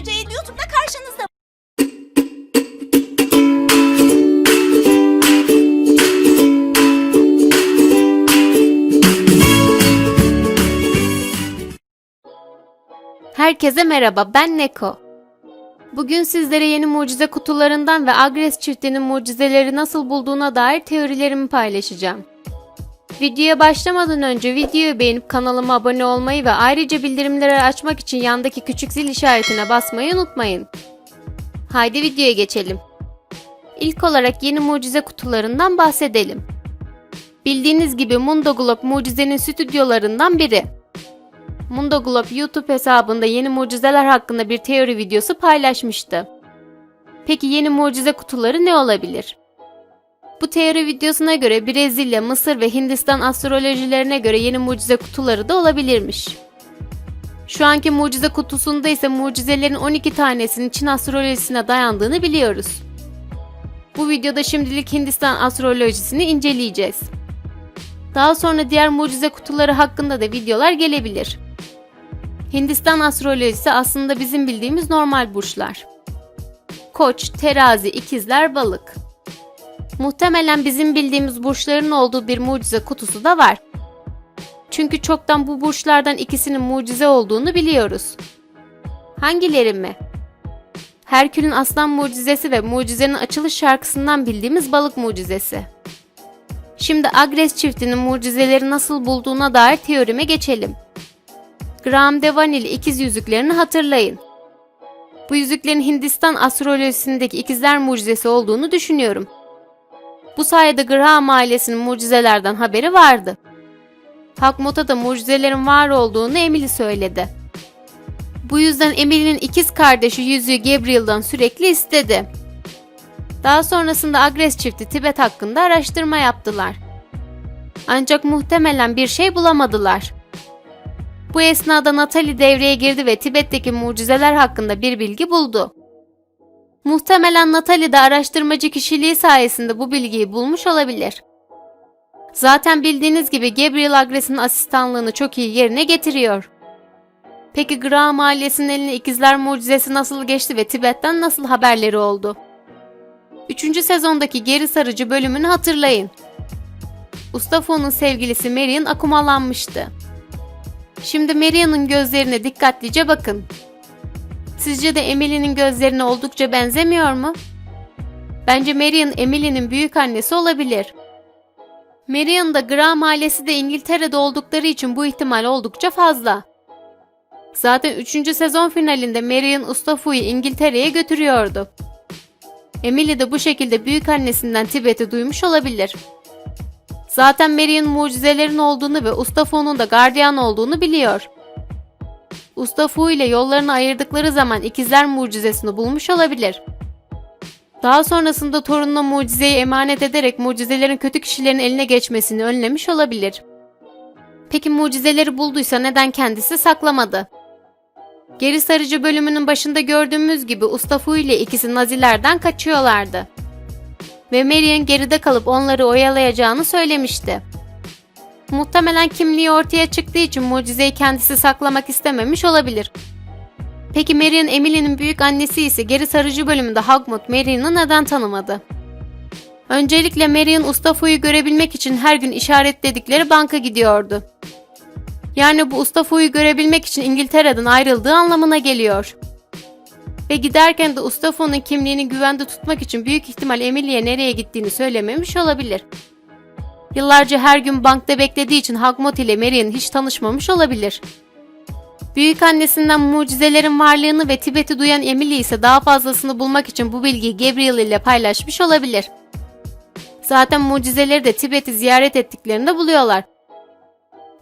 Böceği YouTube'da karşınızda. Herkese merhaba, ben Neko. Bugün sizlere yeni mucize kutularından ve Agres çiftinin mucizeleri nasıl bulduğuna dair teorilerimi paylaşacağım. Videoya başlamadan önce videoyu beğenip kanalıma abone olmayı ve ayrıca bildirimleri açmak için yandaki küçük zil işaretine basmayı unutmayın. Haydi videoya geçelim. İlk olarak yeni mucize kutularından bahsedelim. Bildiğiniz gibi Mundo Globe mucizenin stüdyolarından biri. Mundo Globe YouTube hesabında yeni mucizeler hakkında bir teori videosu paylaşmıştı. Peki yeni mucize kutuları ne olabilir? Bu teori videosuna göre Brezilya, Mısır ve Hindistan astrolojilerine göre yeni mucize kutuları da olabilirmiş. Şu anki mucize kutusunda ise mucizelerin 12 tanesinin Çin astrolojisine dayandığını biliyoruz. Bu videoda şimdilik Hindistan astrolojisini inceleyeceğiz. Daha sonra diğer mucize kutuları hakkında da videolar gelebilir. Hindistan astrolojisi aslında bizim bildiğimiz normal burçlar. Koç, terazi, ikizler, balık. Muhtemelen bizim bildiğimiz burçların olduğu bir mucize kutusu da var. Çünkü çoktan bu burçlardan ikisinin mucize olduğunu biliyoruz. Hangileri mi? Herkül'ün aslan mucizesi ve mucizenin açılış şarkısından bildiğimiz balık mucizesi. Şimdi Agres çiftinin mucizeleri nasıl bulduğuna dair teorime geçelim. Graham Devanil ikiz yüzüklerini hatırlayın. Bu yüzüklerin Hindistan astrolojisindeki ikizler mucizesi olduğunu düşünüyorum. Bu sayede Graham ailesinin mucizelerden haberi vardı. Hakmot'a da mucizelerin var olduğunu Emily söyledi. Bu yüzden Emily'nin ikiz kardeşi yüzüğü Gabriel'dan sürekli istedi. Daha sonrasında Agres çifti Tibet hakkında araştırma yaptılar. Ancak muhtemelen bir şey bulamadılar. Bu esnada Natalie devreye girdi ve Tibet'teki mucizeler hakkında bir bilgi buldu. Muhtemelen Natalie de araştırmacı kişiliği sayesinde bu bilgiyi bulmuş olabilir. Zaten bildiğiniz gibi Gabriel Agres'in asistanlığını çok iyi yerine getiriyor. Peki Graham ailesinin eline ikizler mucizesi nasıl geçti ve Tibet'ten nasıl haberleri oldu? Üçüncü sezondaki geri sarıcı bölümünü hatırlayın. Ustafo'nun sevgilisi Marion akumalanmıştı. Şimdi Marian'ın gözlerine dikkatlice bakın. Sizce de Emily'nin gözlerine oldukça benzemiyor mu? Bence Marian Emily'nin büyük annesi olabilir. Marian da Graham ailesi de İngiltere'de oldukları için bu ihtimal oldukça fazla. Zaten 3. sezon finalinde Marian Ustafo'yu İngiltere'ye götürüyordu. Emily de bu şekilde büyük annesinden Tibet'i duymuş olabilir. Zaten Marian mucizelerin olduğunu ve Ustafo'nun da gardiyan olduğunu biliyor. Ustafo ile yollarını ayırdıkları zaman ikizler mucizesini bulmuş olabilir. Daha sonrasında torununa mucizeyi emanet ederek mucizelerin kötü kişilerin eline geçmesini önlemiş olabilir. Peki mucizeleri bulduysa neden kendisi saklamadı? Geri sarıcı bölümünün başında gördüğümüz gibi Ustafu ile ikisi Nazilerden kaçıyorlardı. Ve Marian geride kalıp onları oyalayacağını söylemişti. Muhtemelen kimliği ortaya çıktığı için mucizeyi kendisi saklamak istememiş olabilir. Peki Marian Emily'nin büyük annesi ise geri sarıcı bölümünde Hagmut Marian'ı neden tanımadı? Öncelikle Marian Ustafu'yu görebilmek için her gün işaretledikleri banka gidiyordu. Yani bu Ustafo'yu görebilmek için İngiltere'den ayrıldığı anlamına geliyor. Ve giderken de Ustafo'nun kimliğini güvende tutmak için büyük ihtimal Emily'e nereye gittiğini söylememiş olabilir. Yıllarca her gün bankta beklediği için Hagmot ile Marian hiç tanışmamış olabilir. Büyük annesinden mucizelerin varlığını ve Tibet'i duyan Emily ise daha fazlasını bulmak için bu bilgiyi Gabriel ile paylaşmış olabilir. Zaten mucizeleri de Tibet'i ziyaret ettiklerinde buluyorlar.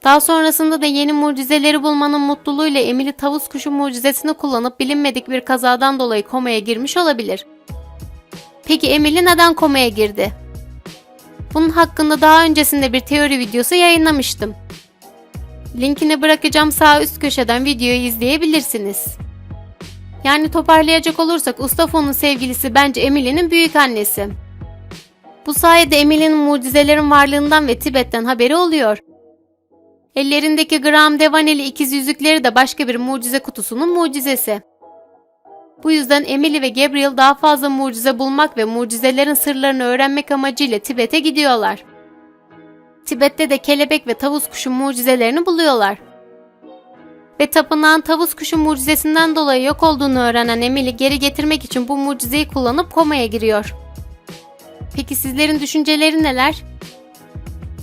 Daha sonrasında da yeni mucizeleri bulmanın mutluluğuyla Emily tavus kuşu mucizesini kullanıp bilinmedik bir kazadan dolayı komaya girmiş olabilir. Peki Emily neden komaya girdi? Bunun hakkında daha öncesinde bir teori videosu yayınlamıştım. Linkini bırakacağım sağ üst köşeden videoyu izleyebilirsiniz. Yani toparlayacak olursak Ustafo'nun sevgilisi bence Emily'nin büyük annesi. Bu sayede Emily'nin mucizelerin varlığından ve Tibet'ten haberi oluyor. Ellerindeki Graham Devaneli ikiz yüzükleri de başka bir mucize kutusunun mucizesi. Bu yüzden Emily ve Gabriel daha fazla mucize bulmak ve mucizelerin sırlarını öğrenmek amacıyla Tibet'e gidiyorlar. Tibet'te de kelebek ve tavus kuşu mucizelerini buluyorlar. Ve tapınağın tavus kuşu mucizesinden dolayı yok olduğunu öğrenen Emily geri getirmek için bu mucizeyi kullanıp komaya giriyor. Peki sizlerin düşünceleri neler?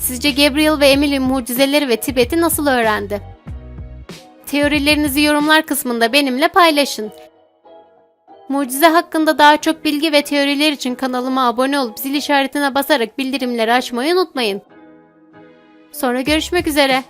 Sizce Gabriel ve Emily mucizeleri ve Tibet'i nasıl öğrendi? Teorilerinizi yorumlar kısmında benimle paylaşın. Mucize hakkında daha çok bilgi ve teoriler için kanalıma abone olup zil işaretine basarak bildirimleri açmayı unutmayın. Sonra görüşmek üzere.